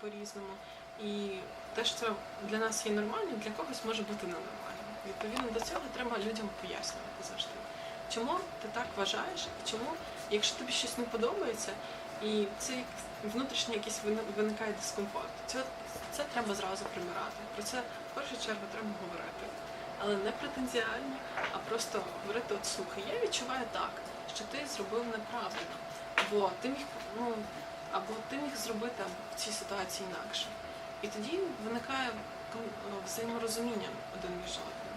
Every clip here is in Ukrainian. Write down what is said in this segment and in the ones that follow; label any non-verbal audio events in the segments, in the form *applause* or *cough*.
по-різному. І те, що для нас є нормально, для когось може бути ненормально. Відповідно до цього треба людям пояснювати завжди. Чому ти так вважаєш, чому, якщо тобі щось не подобається, і це внутрішній якийсь вини- виникає дискомфорт, це, це треба зразу прибирати. Про це в першу чергу треба говорити. Але не претензіально, а просто говорити, от слухай, я відчуваю так, що ти зробив неправильно. Або ти міг, ну, або ти міг зробити в цій ситуації інакше. І тоді виникає взаєморозуміння один між одним.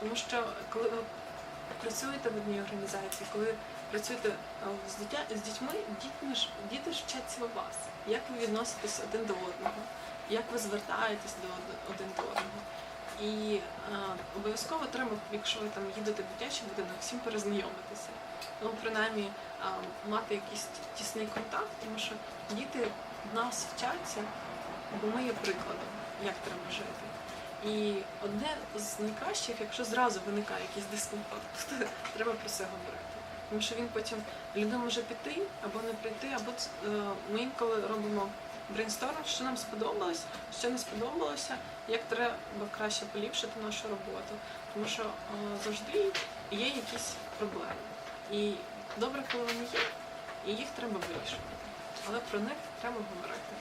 Тому що коли ви працюєте в одній організації, коли працюєте е, з, дитя, з дітьми, діти діти ж вчаться у вас. Як ви відноситесь один до одного, як ви звертаєтесь до од- один до одного. І е, обов'язково треба, якщо ви там їдете в дитячий будинок, всім перезнайомитися. Ну, принаймні, е, мати якийсь тісний контакт, тому що діти в нас вчаться, бо ми є прикладом, як треба жити. І одне з найкращих, якщо зразу виникає якийсь дискомфорт, *laughs* то треба про це говорити. Тому що він потім людина може піти або не прийти, або е, ми інколи робимо брейнсторм, що нам сподобалось, що не сподобалося, як треба краще поліпшити нашу роботу. Тому що е, завжди є якісь проблеми. І добре, коли вони є, і їх треба вирішувати. Але про них треба говорити.